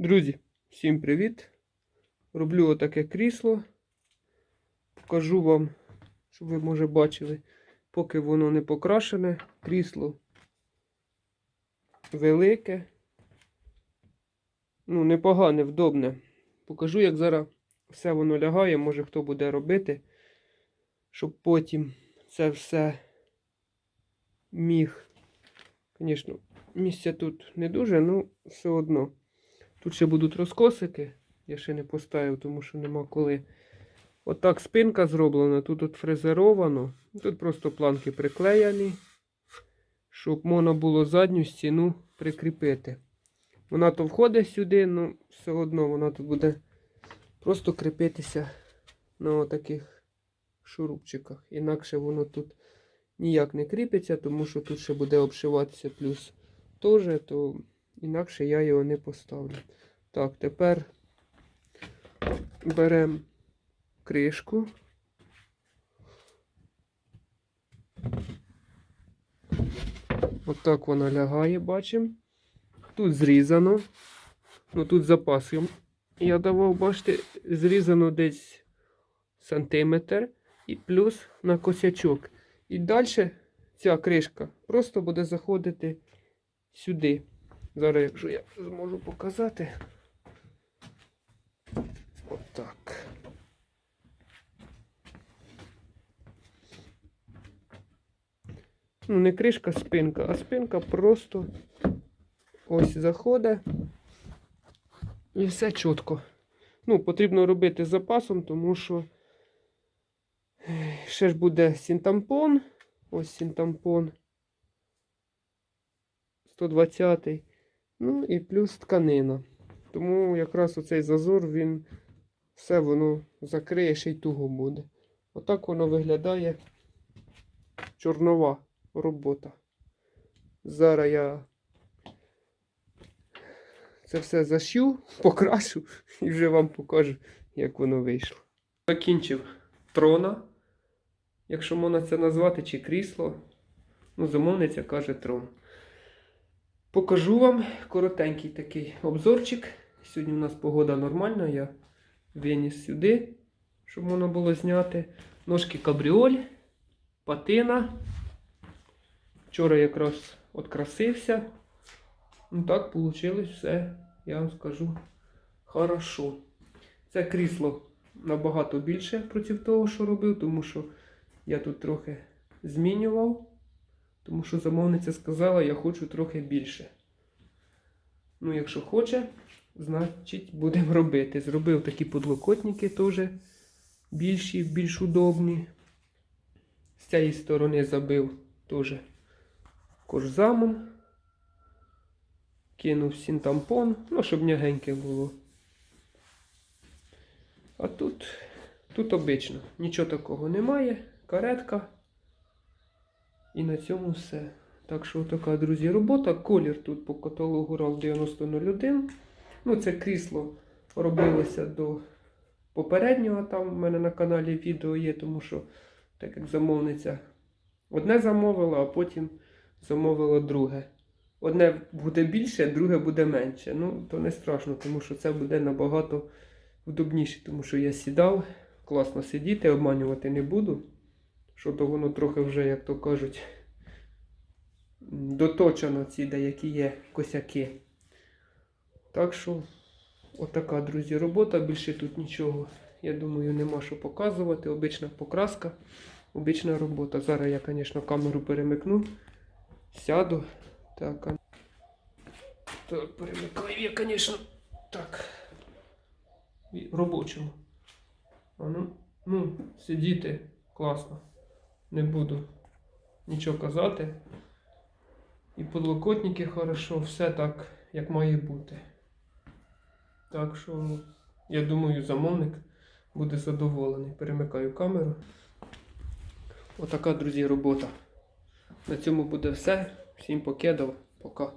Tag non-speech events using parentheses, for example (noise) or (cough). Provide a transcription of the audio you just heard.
Друзі, всім привіт! Роблю отаке крісло. Покажу вам, щоб ви, може, бачили, поки воно не покрашене. Крісло велике. Ну, непогане, вдобне. Покажу, як зараз все воно лягає, може хто буде робити, щоб потім це все міг. Звісно, місця тут не дуже, ну все одно. Тут ще будуть розкосики. Я ще не поставив, тому що нема коли. Отак спинка зроблена, тут от фрезеровано. Тут просто планки приклеєні, щоб можна було задню стіну прикріпити. Вона то входить сюди, але все одно вона тут буде просто кріпитися на таких шурупчиках. Інакше воно тут ніяк не кріпиться, тому що тут ще буде обшиватися плюс теж, то інакше я його не поставлю. Так, тепер беремо кришку. Отак вона лягає, бачимо. Тут зрізано. Ну тут запасом. Я давав, бачите, зрізано десь сантиметр і плюс на косячок. І далі ця кришка просто буде заходити сюди. Зараз, якщо я зможу показати. Отак. Ну, не кришка, спинка, а спинка просто ось заходить. І все чітко. Ну, потрібно робити з запасом, тому що ще ж буде синтампон. Ось синтампон. 120 Ну і плюс тканина. Тому якраз оцей зазор, він все воно закриє, ще й туго буде. Отак воно виглядає чорнова робота. Зараз я це все зашью, (laughs) покрашу і вже вам покажу, як воно вийшло. Закінчив трона, якщо можна це назвати, чи крісло. Ну, замовниця каже трон. Покажу вам коротенький такий обзорчик. Сьогодні у нас погода нормальна, я виніс сюди, щоб можна було зняти. Ножки кабріоль, патина. Вчора якраз открасився. Ну так вийшло все, я вам скажу, хорошо. Це крісло набагато більше проти того, що робив, тому що я тут трохи змінював. Тому що замовниця сказала, я хочу трохи більше. Ну, якщо хоче, значить будемо робити. Зробив такі подлокотники теж більші, більш удобні. З цієї сторони забив теж кожзамом. Кинув синтампон, ну, щоб м'ягеньке було. А тут, тут обично, нічого такого немає. Каретка. І на цьому все. Так що така, друзі, робота. Колір тут по каталогу RAL 9001. Ну, це крісло робилося до попереднього. Там в мене на каналі відео є, тому що, так як замовниця одне замовила, а потім замовила друге. Одне буде більше, друге буде менше. Ну, то не страшно, тому що це буде набагато вдобніше, тому що я сідав, класно сидіти, обманювати не буду. Що то воно трохи вже, як то кажуть, доточено ці деякі є косяки. Так що, отака, друзі, робота. Більше тут нічого, я думаю, нема що показувати. Обична покраска, обична робота. Зараз я, звісно, камеру перемикну, сяду. Так, а- так перемикаю я, звісно, так. Робочому. А ну, ну, сидіти класно. Не буду нічого казати. І подлокотники хорошо, все так, як має бути. Так що, я думаю, замовник буде задоволений. Перемикаю камеру. Отака, друзі, робота. На цьому буде все. Всім покедав. Пока.